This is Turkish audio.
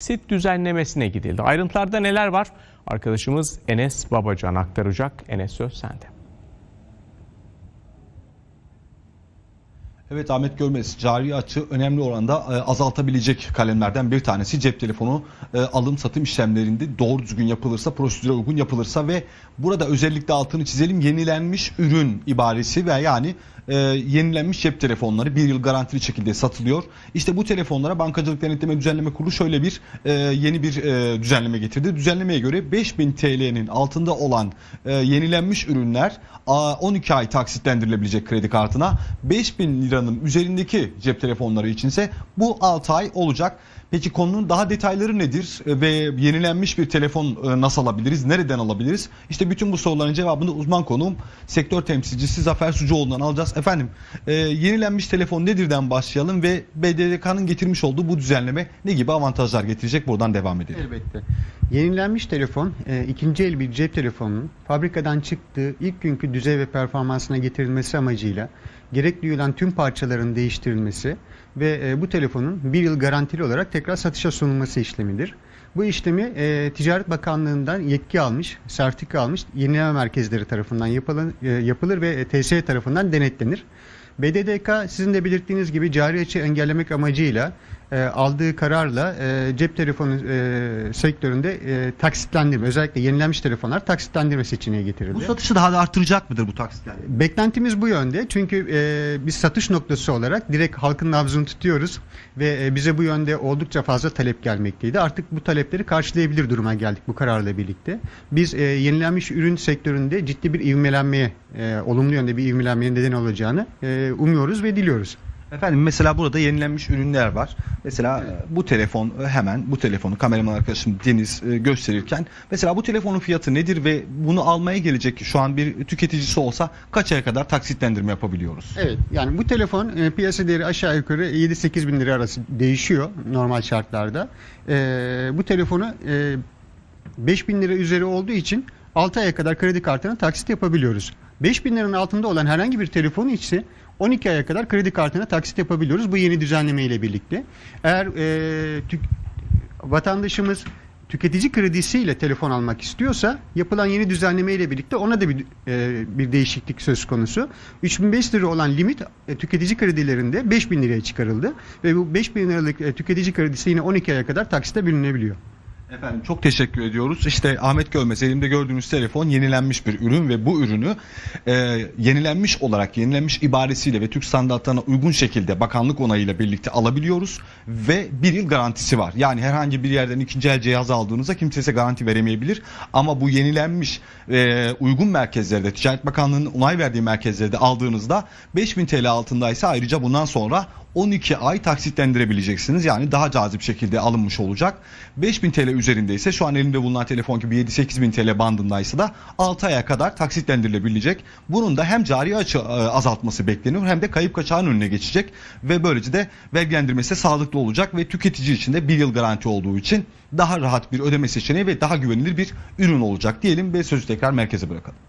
sit düzenlemesine gidildi. Ayrıntılarda neler var? Arkadaşımız Enes Babacan aktaracak. Enes söz sende. Evet Ahmet Görmez cari açı önemli oranda e, azaltabilecek kalemlerden bir tanesi cep telefonu e, alım satım işlemlerinde doğru düzgün yapılırsa prosedüre uygun yapılırsa ve burada özellikle altını çizelim yenilenmiş ürün ibaresi ve yani e, yenilenmiş cep telefonları bir yıl garantili şekilde satılıyor. İşte bu telefonlara Bankacılık Denetleme Düzenleme Kurulu şöyle bir yeni bir düzenleme getirdi. Düzenlemeye göre 5000 TL'nin altında olan yenilenmiş ürünler a, 12 ay taksitlendirilebilecek kredi kartına 5000 liranın üzerindeki cep telefonları içinse bu 6 ay olacak. Peki konunun daha detayları nedir E, ve yenilenmiş bir telefon e, nasıl alabiliriz, nereden alabiliriz? İşte bütün bu soruların cevabını uzman konuğum sektör temsilcisi Zafer Sucuoğlu'ndan alacağız. Efendim e, yenilenmiş telefon nedirden başlayalım ve BDDK'nın getirmiş olduğu bu düzenleme ne gibi avantajlar getirecek buradan devam edelim. Elbette. Yenilenmiş telefon, e, ikinci el bir cep telefonunun fabrikadan çıktığı ilk günkü düzey ve performansına getirilmesi amacıyla gerekli duyulan tüm parçaların değiştirilmesi ve e, bu telefonun bir yıl garantili olarak tekrar satışa sunulması işlemidir. Bu işlemi e, Ticaret Bakanlığı'ndan yetki almış, sertifika almış yenileme merkezleri tarafından yapılır, e, yapılır ve e, TSE tarafından denetlenir. BDDK sizin de belirttiğiniz gibi cari açı engellemek amacıyla e, aldığı kararla e, cep telefonu e, sektöründe e, taksitlendirme, özellikle yenilenmiş telefonlar taksitlendirme seçeneği getirildi. Bu satışı daha da arttıracak mıdır bu taksitler? Beklentimiz bu yönde çünkü e, biz satış noktası olarak direkt halkın nabzını tutuyoruz ve e, bize bu yönde oldukça fazla talep gelmekteydi. Artık bu talepleri karşılayabilir duruma geldik bu kararla birlikte. Biz e, yenilenmiş ürün sektöründe ciddi bir ivmelenmeye, e, olumlu yönde bir ivmelenmeye neden olacağını e, umuyoruz ve diliyoruz. Efendim mesela burada yenilenmiş ürünler var. Mesela e, bu telefon e, hemen bu telefonu kameraman arkadaşım Deniz e, gösterirken mesela bu telefonun fiyatı nedir ve bunu almaya gelecek şu an bir tüketicisi olsa kaç aya kadar taksitlendirme yapabiliyoruz? Evet yani bu telefon e, piyasa değeri aşağı yukarı 7-8 bin lira arası değişiyor normal şartlarda. E, bu telefonu e, 5 bin lira üzeri olduğu için 6 aya kadar kredi kartına taksit yapabiliyoruz. 5 bin liranın altında olan herhangi bir telefon ise 12 aya kadar kredi kartına taksit yapabiliyoruz bu yeni düzenleme ile birlikte. Eğer e, tük- vatandaşımız tüketici kredisiyle telefon almak istiyorsa yapılan yeni düzenleme ile birlikte ona da bir e, bir değişiklik söz konusu. 3005 lira olan limit e, tüketici kredilerinde 5000 liraya çıkarıldı ve bu 5000 liralık e, tüketici kredisi yine 12 aya kadar taksite bölünebiliyor. Efendim çok teşekkür ediyoruz. İşte Ahmet Görmez elimde gördüğünüz telefon yenilenmiş bir ürün ve bu ürünü e, yenilenmiş olarak yenilenmiş ibaresiyle ve Türk standartlarına uygun şekilde bakanlık onayıyla birlikte alabiliyoruz ve bir yıl garantisi var. Yani herhangi bir yerden ikinci el cihaz aldığınızda kimse size garanti veremeyebilir ama bu yenilenmiş e, uygun merkezlerde Ticaret Bakanlığı'nın onay verdiği merkezlerde aldığınızda 5000 TL altındaysa ayrıca bundan sonra 12 ay taksitlendirebileceksiniz. Yani daha cazip şekilde alınmış olacak. 5000 TL üzerindeyse şu an elimde bulunan telefon gibi 7-8 bin TL bandındaysa da 6 aya kadar taksitlendirilebilecek. Bunun da hem cari açı e, azaltması bekleniyor hem de kayıp kaçağın önüne geçecek ve böylece de vergilendirmesi sağlıklı olacak ve tüketici için de bir yıl garanti olduğu için daha rahat bir ödeme seçeneği ve daha güvenilir bir ürün olacak diyelim ve sözü tekrar merkeze bırakalım.